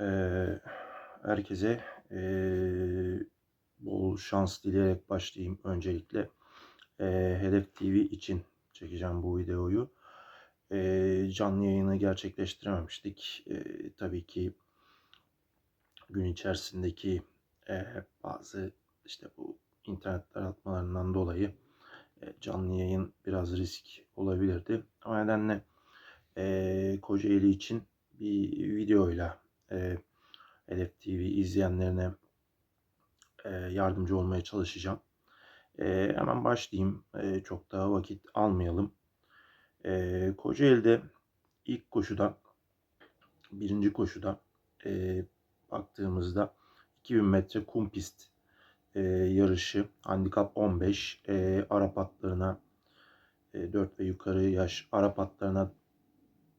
Eee, herkese eee, bol şans dileyerek başlayayım öncelikle. Eee, Hedef TV için çekeceğim bu videoyu. Eee, canlı yayını gerçekleştirememiştik. Eee, tabii ki gün içerisindeki eee, bazı işte bu internet daraltmalarından dolayı e, canlı yayın biraz risk olabilirdi. O nedenle eee Kocaeli için bir videoyla eee Hedef TV izleyenlerine eee, yardımcı olmaya çalışacağım. Eee, hemen başlayayım. Eee, çok daha vakit almayalım. Eee Kocaeli'de ilk koşuda, birinci koşuda eee, baktığımızda 2000 metre kum pist eee, yarışı. Handikap 15. Eee, Arap atlarına eee, 4 ve yukarı yaş Arap atlarına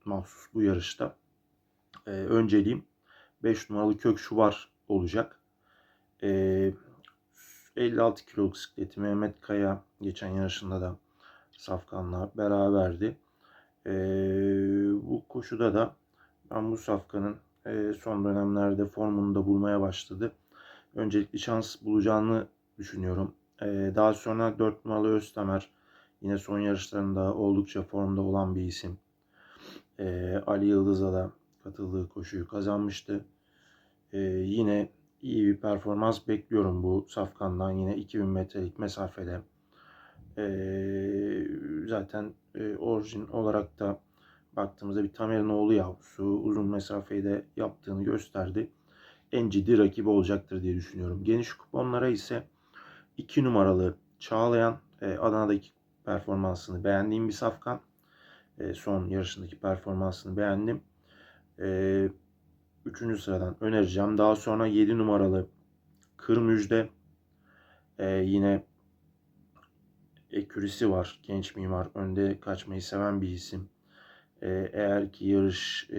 mahsus bu yarışta. Eee, önceliğim 5 numaralı kök şuvar olacak. Eee 56 kiloluk bisikleti Mehmet Kaya geçen yarışında da Safkan'la beraberdi. Eee, bu koşuda da ben bu Safkan'ın eee, son dönemlerde formunu da bulmaya başladı. Öncelikli şans bulacağını düşünüyorum. Eee, daha sonra 4 numaralı Öztemer yine son yarışlarında oldukça formda olan bir isim. Eee, Ali Yıldız'a da katıldığı koşuyu kazanmıştı. Eee, yine iyi bir performans bekliyorum bu Safkan'dan yine 2000 metrelik mesafede. Eee, zaten e, orijin olarak da baktığımızda bir Tamer'in oğlu yavrusu uzun mesafeyi de yaptığını gösterdi. En ciddi rakibi olacaktır diye düşünüyorum. Geniş kuponlara ise 2 numaralı Çağlayan e, Adana'daki performansını beğendiğim bir Safkan. E, son yarışındaki performansını beğendim. E, üçüncü sıradan önereceğim. Daha sonra 7 numaralı Kır Müjde. E, yine ekürisi var. Genç mimar. Önde kaçmayı seven bir isim. E, eğer ki yarış e,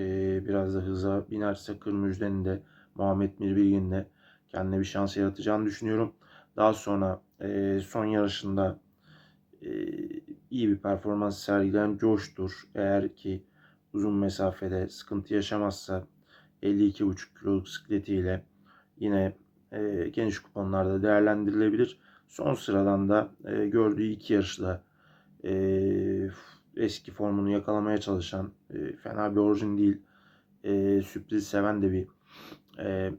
biraz da hıza binerse Kır Müjde'nin de Muhammed Mirbilgin'le kendine bir şans yaratacağını düşünüyorum. Daha sonra e, son yarışında e, iyi bir performans sergileyen Coş'tur. Eğer ki uzun mesafede sıkıntı yaşamazsa 52,5 kiloluk bisikletiyle yine e, geniş kuponlarda değerlendirilebilir. Son sıradan da e, gördüğü iki yarışla e, eski formunu yakalamaya çalışan e, fena bir orijin değil. E, sürpriz seven de bir e,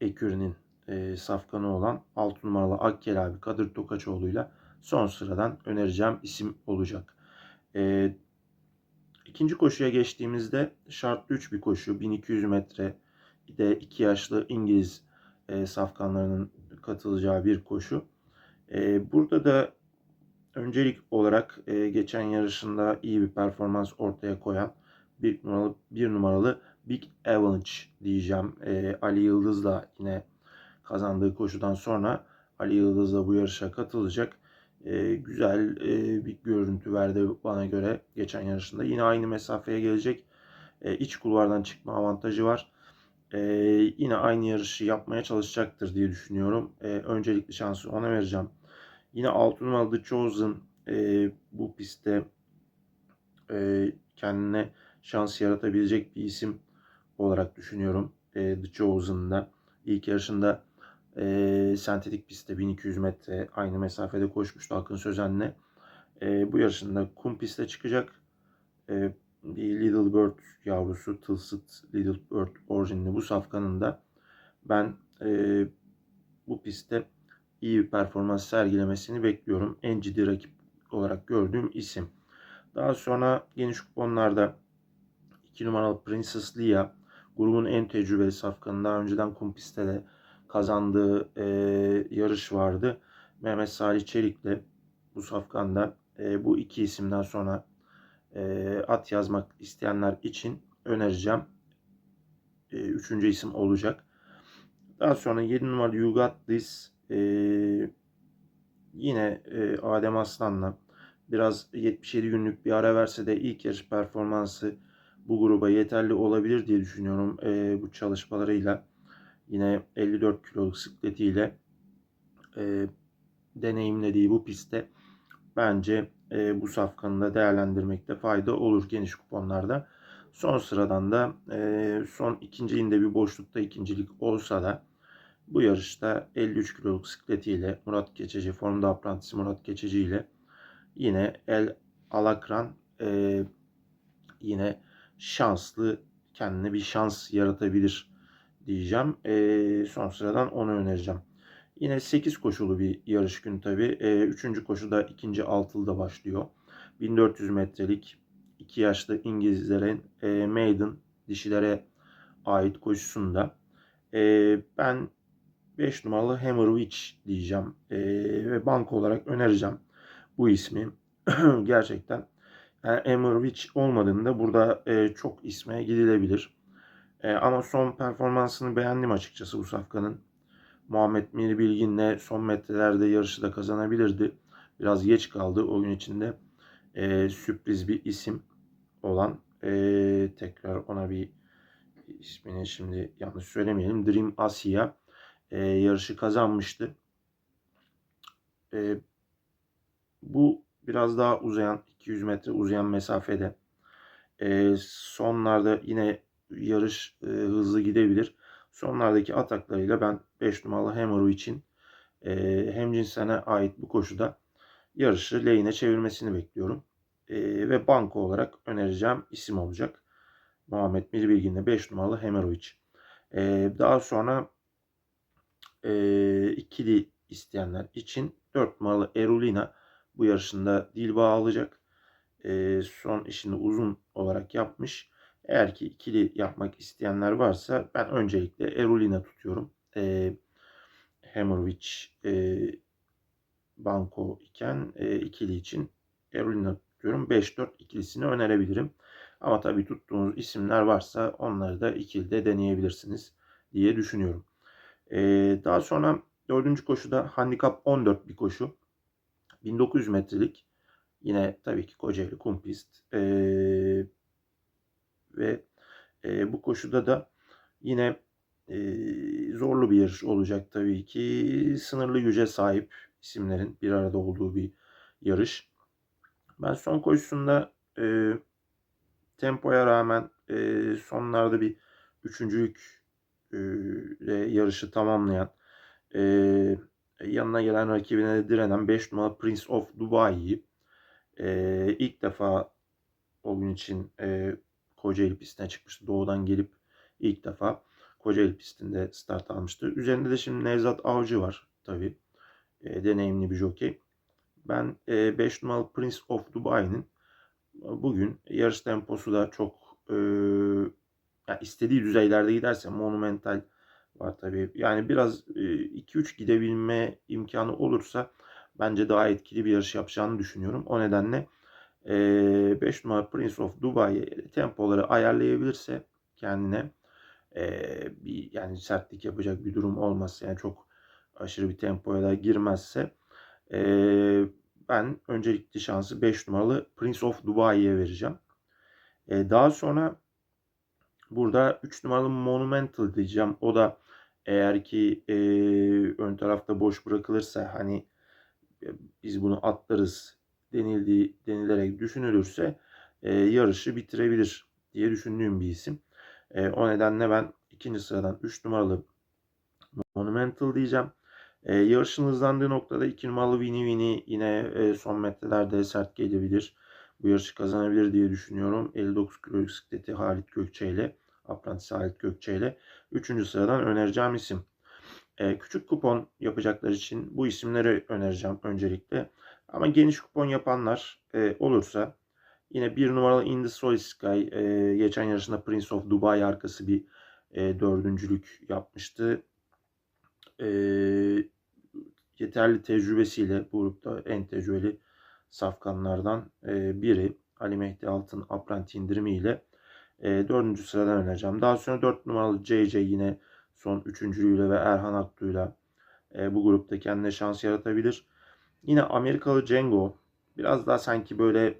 ekürünün e, safkanı olan 6 numaralı Akkel abi Kadir Tokaçoğlu'yla son sıradan önereceğim isim olacak. E, ikinci koşuya geçtiğimizde şartlı 3 bir koşu. 1200 metre de 2 yaşlı İngiliz e, safkanlarının katılacağı bir koşu. E, burada da öncelik olarak e, geçen yarışında iyi bir performans ortaya koyan bir numaralı, bir numaralı Big Avalanche diyeceğim. E, Ali Yıldız'la yine kazandığı koşudan sonra Ali Yıldız da bu yarışa katılacak. E, güzel e, bir görüntü verdi bana göre geçen yarışında. Yine aynı mesafeye gelecek. E, iç kulvardan çıkma avantajı var. E, yine aynı yarışı yapmaya çalışacaktır diye düşünüyorum. E, öncelikli şansı ona vereceğim. Yine 6 numaralı The Chosen e, bu pistte e, kendine şans yaratabilecek bir isim olarak düşünüyorum. E, The Chosen'da ilk yarışında e, sentetik pistte 1200 metre aynı mesafede koşmuştu Akın Sözen'le. E, bu yarışında kum pistte çıkacak. E, bir Little Bird yavrusu Tilsit Little Bird orijinli bu safkanın da ben e, bu pistte iyi bir performans sergilemesini bekliyorum. En ciddi rakip olarak gördüğüm isim. Daha sonra geniş kuponlarda 2 numaralı Princess Leia grubun en tecrübeli safkanı daha önceden kumpiste de kazandığı e, yarış vardı. Mehmet Salih Çelik'le bu safkanda e, bu iki isimden sonra e, at yazmak isteyenler için önereceğim. E, üçüncü isim olacak. Daha sonra 7 numaralı You Got This e, yine e, Adem Aslan'la biraz 77 günlük bir ara verse de ilk yarış performansı bu gruba yeterli olabilir diye düşünüyorum. E, bu çalışmalarıyla yine 54 kiloluk bisikletiyle e, deneyimlediği bu pistte bence e, bu safkanı da değerlendirmekte fayda olur geniş kuponlarda. Son sıradan da e, son ikinciliğinde bir boşlukta ikincilik olsa da bu yarışta 53 kiloluk sikletiyle Murat Keçeci, Formda Aprantisi Murat Keçeci ile yine El Alakran e, yine şanslı kendine bir şans yaratabilir diyeceğim. E, son sıradan onu önereceğim. Yine 8 koşulu bir yarış gün tabi. E, üçüncü koşu da ikinci altılıda başlıyor. 1400 metrelik 2 yaşlı İngilizlerin e, maiden dişilere ait koşusunda. E, ben 5 numaralı Hammer Witch diyeceğim. E, ve banka olarak önereceğim bu ismi. Gerçekten yani Hammer Witch olmadığında burada e, çok isme gidilebilir. E, ama son performansını beğendim açıkçası bu safkanın. Muhammed Miri Bilgin'le son metrelerde yarışı da kazanabilirdi. Biraz geç kaldı o gün içinde. E, sürpriz bir isim olan e, tekrar ona bir ismini şimdi yanlış söylemeyelim. Dream Asia e, yarışı kazanmıştı. E, bu biraz daha uzayan 200 metre uzayan mesafede e, sonlarda yine yarış e, hızlı gidebilir. Sonlardaki ataklarıyla ben 5 numaralı Hammer'u için e, hem cinsine ait bu koşuda yarışı lehine çevirmesini bekliyorum. E, ve banko olarak önereceğim isim olacak. Muhammed Mirbilgin'de 5 numaralı Hemerovic. E, daha sonra e, ikili isteyenler için 4 numaralı Erulina bu yarışında Dilba alacak. E, son işini uzun olarak yapmış. Eğer ki ikili yapmak isteyenler varsa ben öncelikle Erulina tutuyorum. E, Hemerovic e, banko iken e, ikili için Erulina tutuyorum. 5-4 ikilisini önerebilirim. Ama tabii tuttuğunuz isimler varsa onları da ikilide deneyebilirsiniz diye düşünüyorum. Ee, daha sonra dördüncü koşuda handikap 14 bir koşu. 1900 metrelik yine tabii ki Kocaeli kum pist. Ve e, bu koşuda da yine e, zorlu bir yarış olacak tabii ki. Sınırlı güce sahip isimlerin bir arada olduğu bir yarış. Ben son koşusunda e, tempoya rağmen e, sonlarda bir üçüncülük e, yarışı tamamlayan e, yanına gelen rakibine direnen 5 numaralı Prince of Dubai'yi e, ilk defa o gün için e, Kocaeli pistine çıkmıştı. Doğudan gelip ilk defa Kocaeli pistinde start almıştı. Üzerinde de şimdi Nevzat Avcı var tabi. E, deneyimli bir jockey. Ben 5 e, numaralı Prince of Dubai'nin bugün yarış temposu da çok e, yani istediği düzeylerde giderse monumental var tabii. Yani biraz 2-3 e, gidebilme imkanı olursa bence daha etkili bir yarış yapacağını düşünüyorum. O nedenle 5 e, numara Prince of Dubai tempoları ayarlayabilirse kendine bir yani sertlik yapacak bir durum olmazsa yani çok aşırı bir tempoya da girmezse ben öncelikli şansı 5 numaralı Prince of Dubai'ye vereceğim. daha sonra Burada 3 numaralı Monumental diyeceğim. O da eğer ki ön tarafta boş bırakılırsa hani biz bunu atlarız denildiği denilerek düşünülürse e, yarışı bitirebilir diye düşündüğüm bir isim. E, o nedenle ben ikinci sıradan 3 numaralı Monumental diyeceğim. E, yarışın hızlandığı noktada 2 numaralı Vini Vini yine e, son metrelerde sert gelebilir bu yarışı kazanabilir diye düşünüyorum. 59 kilo bisikleti Halit Gökçe ile Apprentice Halit Gökçe ile 3. sıradan önereceğim isim. Ee, küçük kupon yapacaklar için bu isimleri önereceğim öncelikle. Ama geniş kupon yapanlar e, olursa yine bir numaralı In the Soul Sky e, geçen yarışında Prince of Dubai arkası bir e, dördüncülük yapmıştı. E, yeterli tecrübesiyle bu grupta en tecrübeli safkanlardan e, biri Ali Mehdi Altın apprenti indirimiyle e, 4. sıradan önereceğim. Daha sonra 4 numaralı JJ yine son üçüncülüğüyle ve Erhan Aktu'yla e, bu grupta kendine şans yaratabilir. Yine Amerikalı Django biraz daha sanki böyle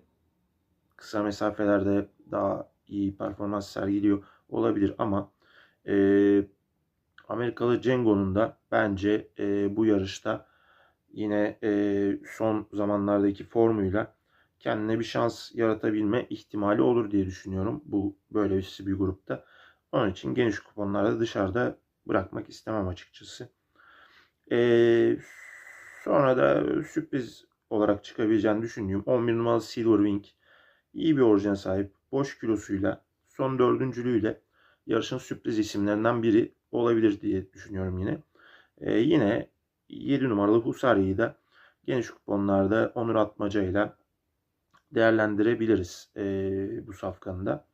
kısa mesafelerde daha iyi performans sergiliyor olabilir ama e, Amerikalı Django'nun da bence e, bu yarışta yine e, son zamanlardaki formuyla kendine bir şans yaratabilme ihtimali olur diye düşünüyorum bu böylesi bir grupta. Onun için geniş kuponlarda dışarıda bırakmak istemem açıkçası. Ee, sonra da sürpriz olarak çıkabileceğini düşündüğüm 11 numaralı Silver Wing iyi bir orijine sahip. Boş kilosuyla, son dördüncülüğüyle yarışın sürpriz isimlerinden biri olabilir diye düşünüyorum yine. Ee, yine 7 numaralı Husari'yi de geniş kuponlarda Onur Atmaca ile değerlendirebiliriz e, bu safkanında.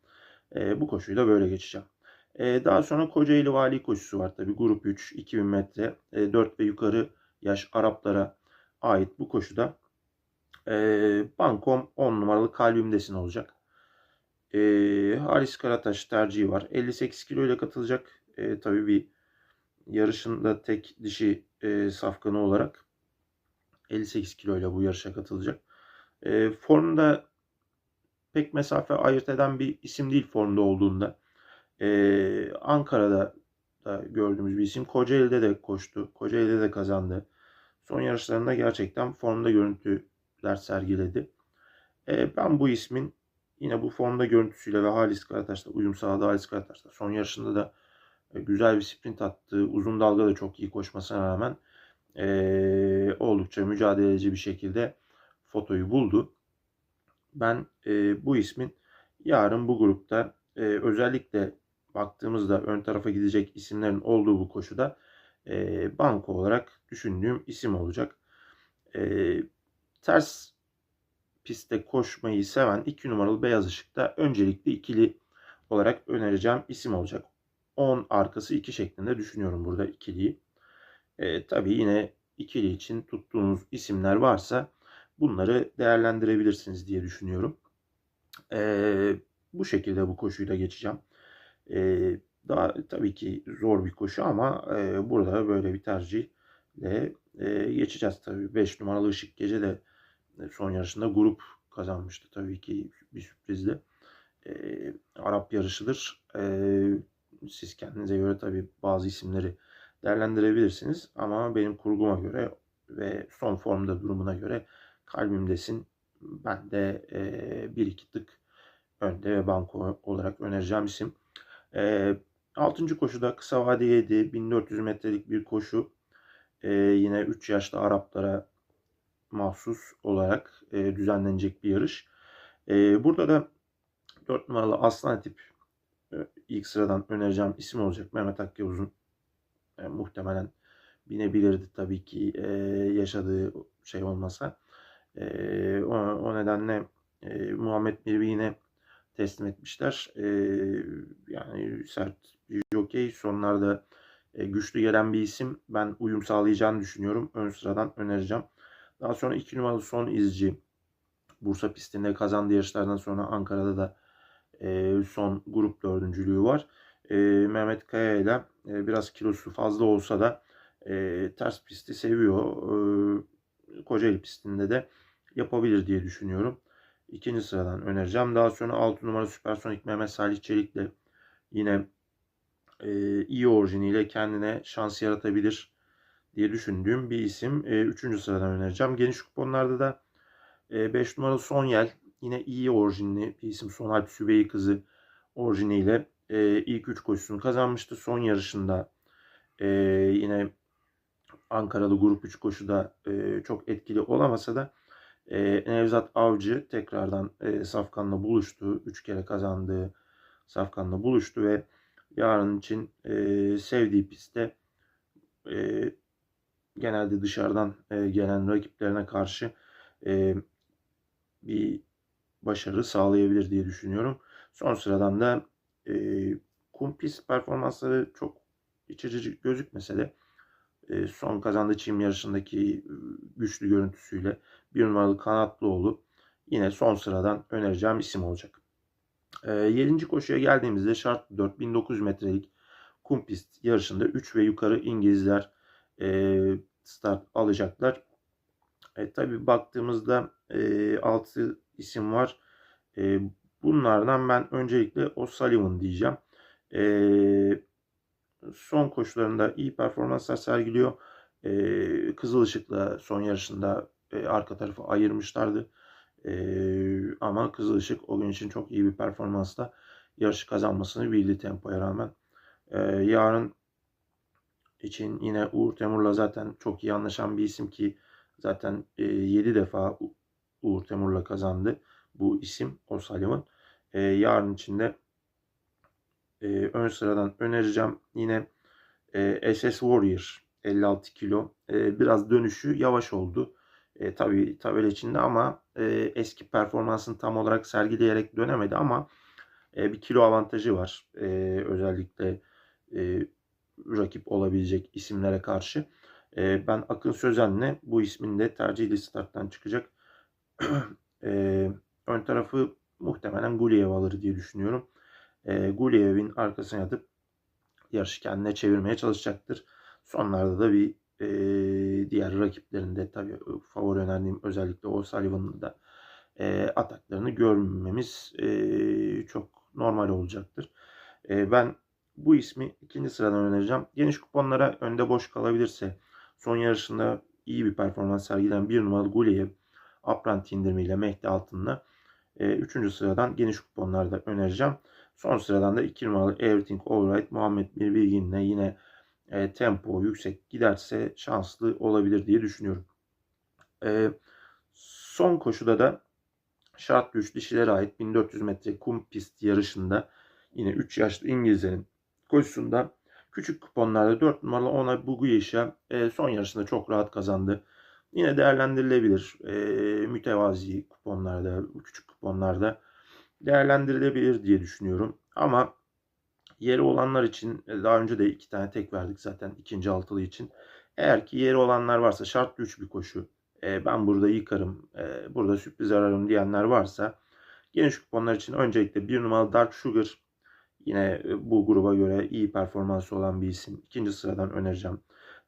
E, bu koşuyu da böyle geçeceğim. E, daha sonra Kocaeli Vali koşusu var tabi. Grup 3, 2000 metre, e, 4 ve yukarı yaş Araplara ait bu koşuda e, Bankom 10 numaralı kalbimdesin olacak. E, Halis Karataş tercihi var. 58 kilo ile katılacak. E, tabii bir yarışında tek dişi e, safkanı olarak 58 kilo ile bu yarışa katılacak. E, formda pek mesafe ayırt eden bir isim değil formda olduğunda. E, Ankara'da da gördüğümüz bir isim. Kocaeli'de de koştu. Kocaeli'de de kazandı. Son yarışlarında gerçekten formda görüntüler sergiledi. E, ben bu ismin yine bu formda görüntüsüyle ve Halis Karataş'ta uyum sağladı. Halis Karataş'ta son yarışında da e, güzel bir sprint attı. Uzun dalga da çok iyi koşmasına rağmen e, oldukça mücadeleci bir şekilde fotoyu buldu. Ben e, bu ismin yarın bu grupta e, özellikle baktığımızda ön tarafa gidecek isimlerin olduğu bu koşuda e, banko olarak düşündüğüm isim olacak. E, ters pistte koşmayı seven 2 numaralı beyaz ışıkta öncelikli ikili olarak önereceğim isim olacak. 10 arkası 2 şeklinde düşünüyorum burada ikiliyi. E, tabii yine ikili için tuttuğunuz isimler varsa bunları değerlendirebilirsiniz diye düşünüyorum. E, bu şekilde bu koşuyu da geçeceğim. E, daha tabii ki zor bir koşu ama e, burada böyle bir tercihle e, geçeceğiz tabii. 5 numaralı Işık Gece de son yarışında grup kazanmıştı tabii ki bir sürprizle. E, Arap yarışıdır. E, siz kendinize göre tabii bazı isimleri değerlendirebilirsiniz. Ama benim kurguma göre ve son formda durumuna göre kalbimdesin. Ben de e, bir iki tık önde ve banko olarak önereceğim isim. E, 6. koşuda kısa vadeydi. 1400 metrelik bir koşu. E, yine 3 yaşlı Araplara mahsus olarak e, düzenlenecek bir yarış. E, burada da 4 numaralı Aslan tip ilk sıradan önereceğim isim olacak. Mehmet Akyavuz'un e, muhtemelen binebilirdi tabii ki e, yaşadığı şey olmasa. E, o, o nedenle e, Muhammed Mirvi yine teslim etmişler. E, yani sert bir jockey. Sonlarda e, güçlü gelen bir isim. Ben uyum sağlayacağını düşünüyorum. Ön sıradan önereceğim. Daha sonra 2 numaralı son izci. Bursa pistinde kazandığı yarışlardan sonra Ankara'da da e, son grup dördüncülüğü var. E, Mehmet Kaya ile biraz kilosu fazla olsa da e, ters pisti seviyor. E, Kocaeli pistinde de yapabilir diye düşünüyorum. İkinci sıradan önereceğim. Daha sonra 6 numara Süpersonik Mehmet Salih Çelik'le yine e, iyi orijiniyle kendine şans yaratabilir diye düşündüğüm bir isim. E, üçüncü sıradan önereceğim. Geniş kuponlarda da 5 e, numaralı Sonyel yine iyi orijinli bir isim. Sonalp Sübeyyi kızı orijiniyle e, ilk üç koşusunu kazanmıştı. Son yarışında e, yine Ankaralı grup 3 koşuda e, çok etkili olamasa da e, Nevzat Avcı tekrardan e, Safkan'la buluştu. 3 kere kazandığı Safkan'la buluştu ve yarın için e, sevdiği pistte e, genelde dışarıdan e, gelen rakiplerine karşı e, bir başarı sağlayabilir diye düşünüyorum. Son sıradan da e, kumpis performansları çok iç açıcı gözükmese de son kazandığı çim yarışındaki güçlü görüntüsüyle bir numaralı Kanatlıoğlu yine son sıradan önereceğim isim olacak. E, 7. koşuya geldiğimizde şart 4900 metrelik kum pist yarışında 3 ve yukarı İngilizler start alacaklar. E, tabii baktığımızda e, 6 isim var. E, bunlardan ben öncelikle O'Sullivan diyeceğim. E, son koşularında iyi performanslar sergiliyor. E, Kızıl Işık'la son yarışında e, arka tarafı ayırmışlardı. Ee, ama Kızıl Işık o gün için çok iyi bir performansla yarışı kazanmasını bildi tempoya rağmen. Ee, yarın için yine Uğur Temur'la zaten çok iyi anlaşan bir isim ki zaten e, 7 defa Uğur Temur'la kazandı bu isim O'Sullivan. E, yarın içinde e, ön sıradan önereceğim. Yine e, SS Warrior 56 kilo. E, biraz dönüşü yavaş oldu. E, tabii tabela içinde ama e, eski performansını tam olarak sergileyerek dönemedi ama e, bir kilo avantajı var. E, özellikle e, rakip olabilecek isimlere karşı. E, ben Akın Sözen'le bu ismin de tercihli starttan çıkacak. e, ön tarafı muhtemelen Guliev alır diye düşünüyorum. E, Guliev'in arkasına yatıp yarışı kendine çevirmeye çalışacaktır. Sonlarda da bir e, diğer rakiplerinde tabii favori önerdiğim özellikle o Sullivan'ın da e, ataklarını görmemiz e, çok normal olacaktır. E, ben bu ismi ikinci sıradan önereceğim. Geniş kuponlara önde boş kalabilirse son yarışında iyi bir performans sergilen bir numaralı Gulyev apranti indirimiyle Mehdi Altın'la e, üçüncü sıradan geniş kuponlarda önereceğim. Son sıradan da 2 numaralı Everything Alright Muhammed Bir Bilgin'le yine e, tempo yüksek giderse şanslı olabilir diye düşünüyorum. E, son koşuda da şart güç dişilere ait 1400 metre kum pist yarışında yine 3 yaşlı İngilizlerin koşusunda küçük kuponlarda 4 numaralı ona Bugu Yeşa e, son yarışında çok rahat kazandı. Yine değerlendirilebilir. E, mütevazi kuponlarda, küçük kuponlarda değerlendirilebilir diye düşünüyorum. Ama yeri olanlar için e, daha önce de iki tane tek verdik zaten ikinci altılı için. Eğer ki yeri olanlar varsa şart güç bir koşu. E, ben burada yıkarım, e, burada sürpriz ararım diyenler varsa geniş kuponlar için öncelikle bir numaralı Dark Sugar yine bu gruba göre iyi performansı olan bir isim. İkinci sıradan önereceğim.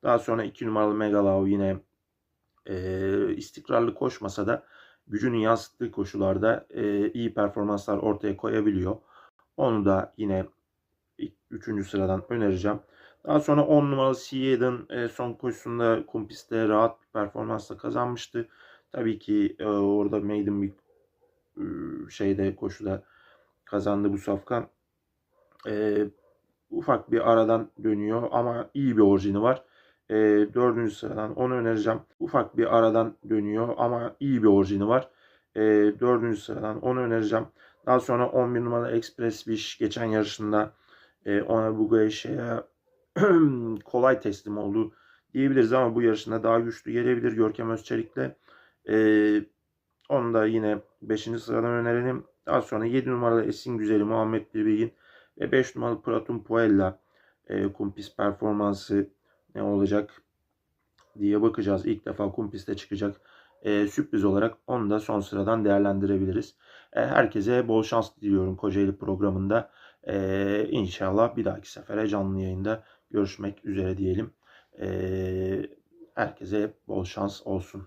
Daha sonra iki numaralı Megalao yine istikrarlı koşmasa da gücünü yansıttığı koşularda e, iyi performanslar ortaya koyabiliyor. Onu da yine 3. sıradan önereceğim. Daha sonra 10 numaralı Seaden e, son koşusunda kumpiste rahat bir performansla kazanmıştı. Tabii ki e, orada maiden bir e, şeyde koşuda kazandı bu safkan. E, ufak bir aradan dönüyor ama iyi bir orijini var. E, dördüncü sıradan onu önereceğim. Ufak bir aradan dönüyor ama iyi bir orijini var. E, dördüncü sıradan onu önereceğim. Daha sonra 11 numaralı Express Wish geçen yarışında e, ona bu Gayşe'ye kolay teslim oldu diyebiliriz ama bu yarışında daha güçlü gelebilir Görkem Özçelik'le. E, onu da yine 5. sıradan önerelim. Daha sonra 7 numaralı Esin Güzeli Muhammed Bilbegin ve 5 numaralı Platon Puella e, kumpis performansı ne olacak diye bakacağız. İlk defa kumpiste çıkacak e, sürpriz olarak onu da son sıradan değerlendirebiliriz. E, herkese bol şans diliyorum Kocaeli programında. E, inşallah bir dahaki sefere canlı yayında görüşmek üzere diyelim. E, herkese bol şans olsun.